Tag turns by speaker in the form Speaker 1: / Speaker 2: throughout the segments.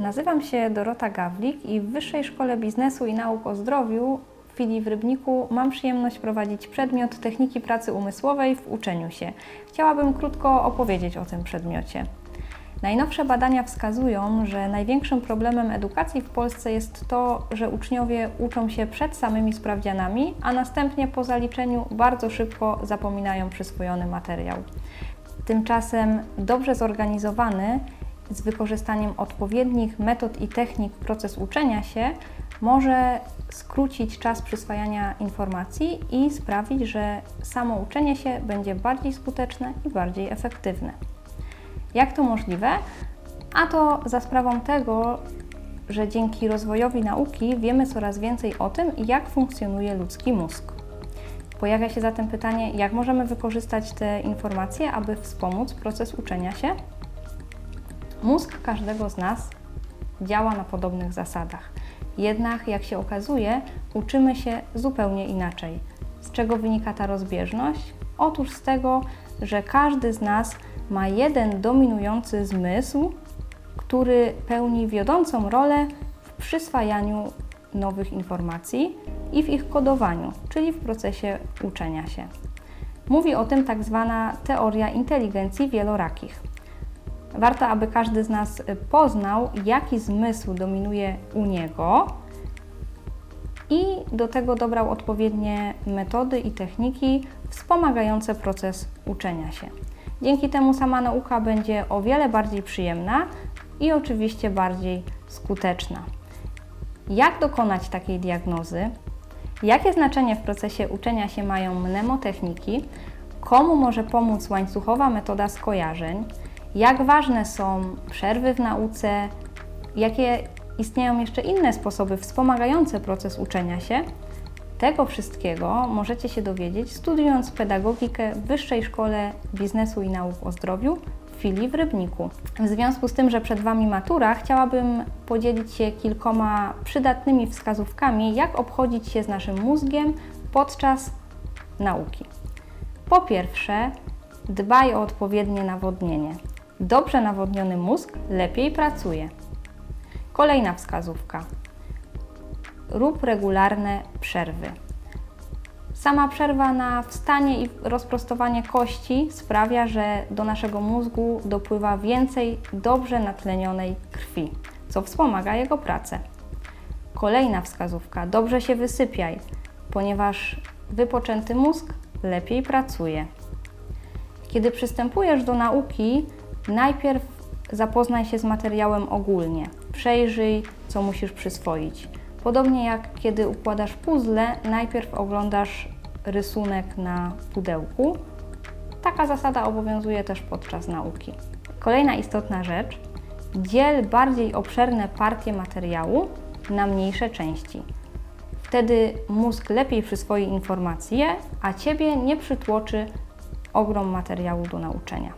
Speaker 1: Nazywam się Dorota Gawlik i w Wyższej Szkole Biznesu i Nauk o Zdrowiu w filii w Rybniku mam przyjemność prowadzić przedmiot techniki pracy umysłowej w uczeniu się. Chciałabym krótko opowiedzieć o tym przedmiocie. Najnowsze badania wskazują, że największym problemem edukacji w Polsce jest to, że uczniowie uczą się przed samymi sprawdzianami, a następnie po zaliczeniu bardzo szybko zapominają przyswojony materiał. Tymczasem dobrze zorganizowany, z wykorzystaniem odpowiednich metod i technik proces uczenia się może skrócić czas przyswajania informacji i sprawić, że samo uczenie się będzie bardziej skuteczne i bardziej efektywne. Jak to możliwe? A to za sprawą tego, że dzięki rozwojowi nauki wiemy coraz więcej o tym, jak funkcjonuje ludzki mózg. Pojawia się zatem pytanie, jak możemy wykorzystać te informacje, aby wspomóc proces uczenia się? Mózg każdego z nas działa na podobnych zasadach. Jednak, jak się okazuje, uczymy się zupełnie inaczej. Z czego wynika ta rozbieżność? Otóż z tego, że każdy z nas ma jeden dominujący zmysł, który pełni wiodącą rolę w przyswajaniu nowych informacji i w ich kodowaniu, czyli w procesie uczenia się. Mówi o tym tak zwana teoria inteligencji wielorakich. Warto, aby każdy z nas poznał, jaki zmysł dominuje u niego i do tego dobrał odpowiednie metody i techniki wspomagające proces uczenia się. Dzięki temu sama nauka będzie o wiele bardziej przyjemna i oczywiście bardziej skuteczna. Jak dokonać takiej diagnozy? Jakie znaczenie w procesie uczenia się mają mnemotechniki? Komu może pomóc łańcuchowa metoda skojarzeń? Jak ważne są przerwy w nauce? Jakie istnieją jeszcze inne sposoby wspomagające proces uczenia się? Tego wszystkiego możecie się dowiedzieć studiując pedagogikę w Wyższej Szkole Biznesu i Nauk o Zdrowiu w filii w Rybniku. W związku z tym, że przed Wami matura, chciałabym podzielić się kilkoma przydatnymi wskazówkami, jak obchodzić się z naszym mózgiem podczas nauki. Po pierwsze, dbaj o odpowiednie nawodnienie. Dobrze nawodniony mózg lepiej pracuje. Kolejna wskazówka. Rób regularne przerwy. Sama przerwa na wstanie i rozprostowanie kości sprawia, że do naszego mózgu dopływa więcej dobrze natlenionej krwi, co wspomaga jego pracę. Kolejna wskazówka: dobrze się wysypiaj, ponieważ wypoczęty mózg lepiej pracuje. Kiedy przystępujesz do nauki, najpierw zapoznaj się z materiałem ogólnie. Przejrzyj, co musisz przyswoić. Podobnie jak kiedy układasz puzzle, najpierw oglądasz rysunek na pudełku. Taka zasada obowiązuje też podczas nauki. Kolejna istotna rzecz: dziel bardziej obszerne partie materiału na mniejsze części. Wtedy mózg lepiej przyswoi informacje, a ciebie nie przytłoczy ogrom materiału do nauczenia.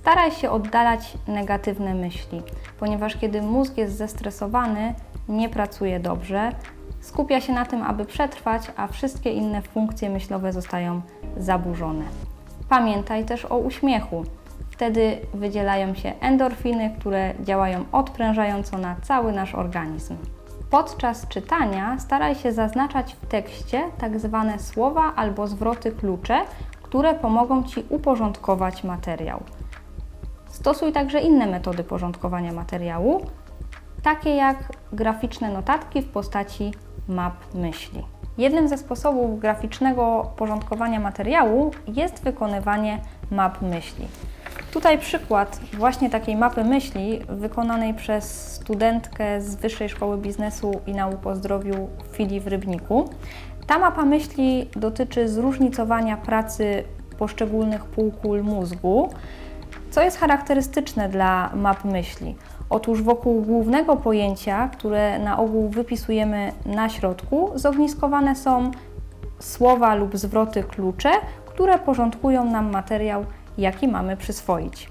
Speaker 1: Staraj się oddalać negatywne myśli, ponieważ kiedy mózg jest zestresowany, nie pracuje dobrze, skupia się na tym, aby przetrwać, a wszystkie inne funkcje myślowe zostają zaburzone. Pamiętaj też o uśmiechu. Wtedy wydzielają się endorfiny, które działają odprężająco na cały nasz organizm. Podczas czytania staraj się zaznaczać w tekście tak zwane słowa albo zwroty klucze, które pomogą Ci uporządkować materiał. Stosuj także inne metody porządkowania materiału, takie jak graficzne notatki w postaci map myśli. Jednym ze sposobów graficznego porządkowania materiału jest wykonywanie map myśli. Tutaj przykład właśnie takiej mapy myśli wykonanej przez studentkę z Wyższej Szkoły Biznesu i Nauk o Zdrowiu w filii w Rybniku. Ta mapa myśli dotyczy zróżnicowania pracy poszczególnych półkul mózgu, co jest charakterystyczne dla map myśli. Otóż wokół głównego pojęcia, które na ogół wypisujemy na środku, zogniskowane są słowa lub zwroty klucze, które porządkują nam materiał, jaki mamy przyswoić.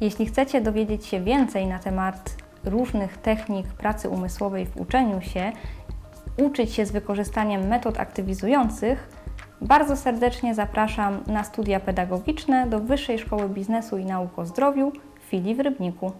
Speaker 1: Jeśli chcecie dowiedzieć się więcej na temat różnych technik pracy umysłowej w uczeniu się, uczyć się z wykorzystaniem metod aktywizujących, bardzo serdecznie zapraszam na studia pedagogiczne do Wyższej Szkoły Biznesu i Nauk o Zdrowiu w filii w Rybniku.